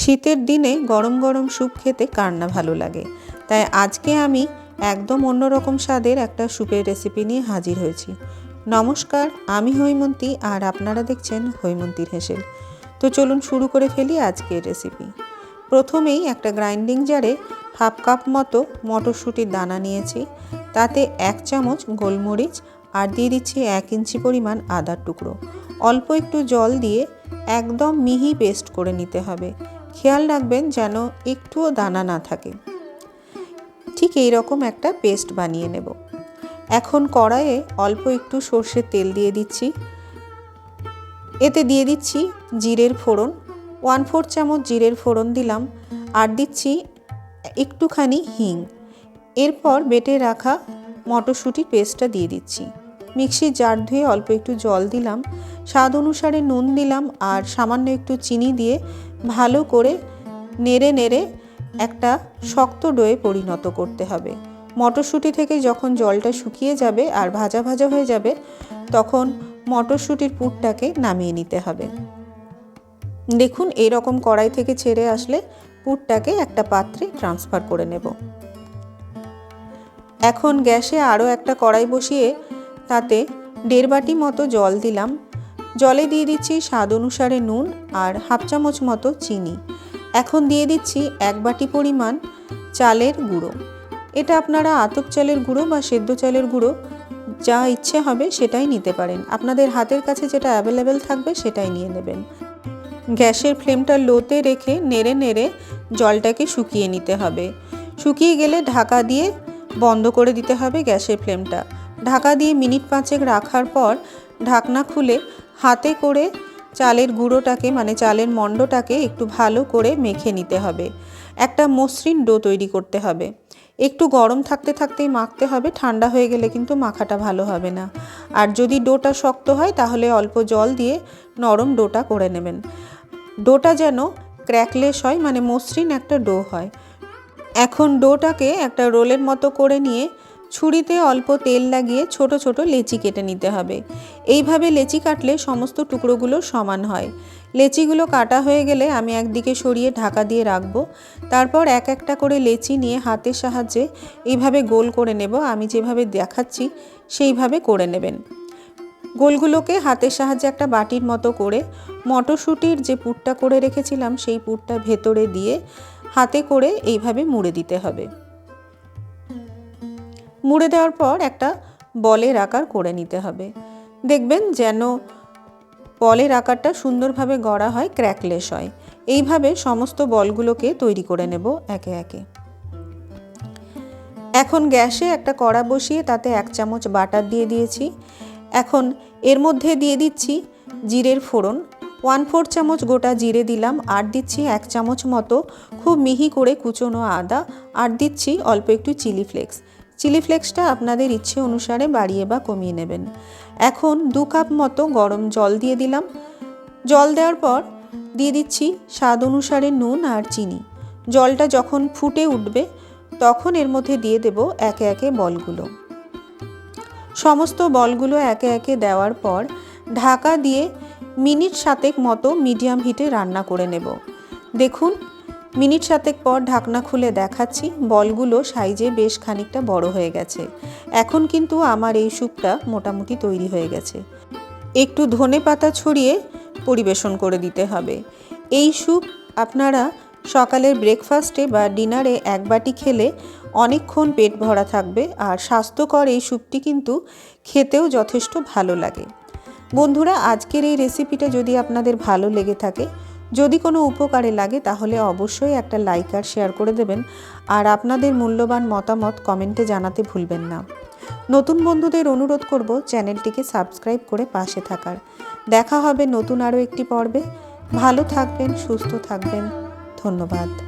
শীতের দিনে গরম গরম স্যুপ খেতে কার না ভালো লাগে। তাই আজকে আমি একদম অন্যরকম স্বাদের একটা স্যুপের রেসিপি নিয়ে হাজির হয়েছি। নমস্কার, আমি হৈমন্তী আর আপনারা দেখছেন হৈমন্তীর হেসেল। তো চলুন শুরু করে ফেলি আজকের রেসিপি প্রথমেই একটা গ্রাইন্ডিং জারে হাফ কাপ মতো মটরশুঁটির দানা নিয়েছি। তাতে এক চামচ গোলমরিচ আর দিয়ে দিচ্ছি এক ইঞ্চি পরিমাণ আদার টুকরো। অল্প একটু জল দিয়ে একদম মিহি পেস্ট করে নিতে হবে। খেয়াল রাখবেন যেন একটুও দানা না থাকে। ঠিক এই রকম একটা পেস্ট বানিয়ে নেব। এখন কড়াইয়ে অল্প একটু সর্ষের তেল দিয়ে দিচ্ছি। এতে দিয়ে দিচ্ছি জিরের ফোড়ন। ওয়ান ফোর চামচ জিরের ফোড়ন দিলাম। আর দিচ্ছি একটুখানি হিং। এরপর বেটে রাখা মটরশুঁটির পেস্টটা দিয়ে দিচ্ছি। মিক্সির জার ধুয়ে অল্প একটু জল দিলাম। স্বাদ অনুসারে নুন দিলাম আর সামান্য একটু চিনি দিয়ে ভালো করে নেড়ে নেড়ে একটা শক্ত ডোয়ে পরিণত করতে হবে। মটরশুঁটি থেকে যখন জলটা শুকিয়ে যাবে আর ভাজা ভাজা হয়ে যাবে, তখন মটরশুঁটির পুরটাকে নামিয়ে নিতে হবে। দেখুন এই রকম কড়াই থেকে ছেড়ে আসলে পুরটাকে একটা পাত্রে ট্রান্সফার করে নেব। এখন গ্যাসে আরও একটা কড়াই বসিয়ে তাতে দেড় বাটি মতো জল দিলাম। জলে দিয়ে দিচ্ছি স্বাদ অনুসারে নুন আর হাফ চামচ মতো চিনি। এখন দিয়ে দিচ্ছি এক বাটি পরিমাণ চালের গুঁড়ো। এটা আপনারা আতপ চালের গুঁড়ো বা সেদ্ধ চালের গুঁড়ো যা ইচ্ছে হবে সেটাই নিতে পারেন। আপনাদের হাতের কাছে যেটা অ্যাভেলেবেল থাকবে সেটাই নিয়ে নেবেন। গ্যাসের ফ্লেমটা লোতে রেখে নেড়ে নেড়ে জলটাকে শুকিয়ে নিতে হবে। শুকিয়ে গেলে ঢাকা দিয়ে বন্ধ করে দিতে হবে গ্যাসের ফ্লেমটা। ঢাকা দিয়ে মিনিট পাঁচেক রাখার পর ঢাকনা খুলে হাতে করে চালের গুঁড়োটাকে মানে চালের মণ্ডটাকে একটু ভালো করে মেখে নিতে হবে। একটা মসৃণ ডো তৈরি করতে হবে। একটু গরম থাকতে থাকতেই মাখতে হবে। ঠান্ডা হয়ে গেলে কিন্তু মাখাটা ভালো হবে না। আর যদি ডোটা শক্ত হয়, তাহলে অল্প জল দিয়ে নরম ডোটা করে নেবেন। ডোটা যেন ক্র্যাকলেস হয় মানে মসৃণ একটা ডো হয়। এখন ডোটাকে একটা রোলের মতো করে নিয়ে ছুরিতে অল্প তেল লাগিয়ে ছোট ছোট লেচি কেটে নিতে হবে। এইভাবে লেচি কাটলে সমস্ত টুকরোগুলো সমান হয়। লেচিগুলো কাটা হয়ে গেলে আমি একদিকে সরিয়ে ঢাকা দিয়ে রাখব। তারপর এক একটা করে লেচি নিয়ে হাতের সাহায্যে এইভাবে গোল করে নেব। আমি যেভাবে দেখাচ্ছি সেইভাবে করে নেবেন। গোলগুলোকে হাতের সাহায্যে একটা বাটির মতো করে মটরশুঁটির যে পুরটা করে রেখেছিলাম সেই পুরটা ভেতরে দিয়ে হাতে করে এইভাবে মুড়ে দিতে হবে। মুড়ে দেওয়ার পর একটা বলের আকার করে নিতে হবে। দেখবেন যেন বলের আকারটা সুন্দরভাবে গড়া হয়, ক্র্যাকলেস হয়। এইভাবে সমস্ত বলগুলোকে তৈরি করে নেব একে একে। এখন গ্যাসে একটা কড়া বসিয়ে তাতে এক চামচ বাটার দিয়ে দিয়েছি। এখন এর মধ্যে দিয়ে দিচ্ছি জিরের ফোড়ন। ওয়ান ফোর চামচ গোটা জিরে দিলাম, আর দিচ্ছি এক চামচ মতো খুব মিহি করে কুচোনো আদা, আর দিচ্ছি অল্প একটু চিলি ফ্লেক্স। চিলি ফ্লেক্সটা আপনাদের ইচ্ছে অনুসারে বাড়িয়ে বা কমিয়ে নেবেন। এখন দু কাপ মতো গরম জল দিয়ে দিলাম। জল দেওয়ার পর দিয়ে দিচ্ছি স্বাদ অনুসারে নুন আর চিনি। জলটা যখন ফুটে উঠবে, তখন এর মধ্যে দিয়ে দেব একে একে বলগুলো। সমস্ত বলগুলো একে একে দেওয়ার পর ঢাকা দিয়ে মিনিট সাতেক মতো মিডিয়াম হিটে রান্না করে নেব। দেখুন মিনিট সাতেক পর ঢাকনা খুলে দেখাচ্ছি, বলগুলো সাইজে বেশ খানিকটা বড় হয়ে গেছে। এখন কিন্তু আমার এই স্যুপটা মোটামুটি তৈরি হয়ে গেছে। একটু ধনে পাতা ছড়িয়ে পরিবেশন করে দিতে হবে। এই স্যুপ আপনারা সকালের ব্রেকফাস্টে বা ডিনারে এক বাটি খেলে অনেকক্ষণ পেট ভরা থাকবে আর স্বাস্থ্যকর এই স্যুপটি কিন্তু খেতেও যথেষ্ট ভালো লাগে। বন্ধুরা, আজকের এই রেসিপিটা যদি আপনাদের ভালো লেগে থাকে যদি কোনো উপকারে লাগে, তাহলে অবশ্যই একটা লাইক আর শেয়ার করে দেবেন। আর আপনাদের মূল্যবান মতামত কমেন্টে জানাতে ভুলবেন না। নতুন বন্ধুদের অনুরোধ করব চ্যানেলটিকে সাবস্ক্রাইব করে পাশে থাকার। দেখা হবে নতুন আরও একটি পর্বে। ভালো থাকবেন, সুস্থ থাকবেন। ধন্যবাদ।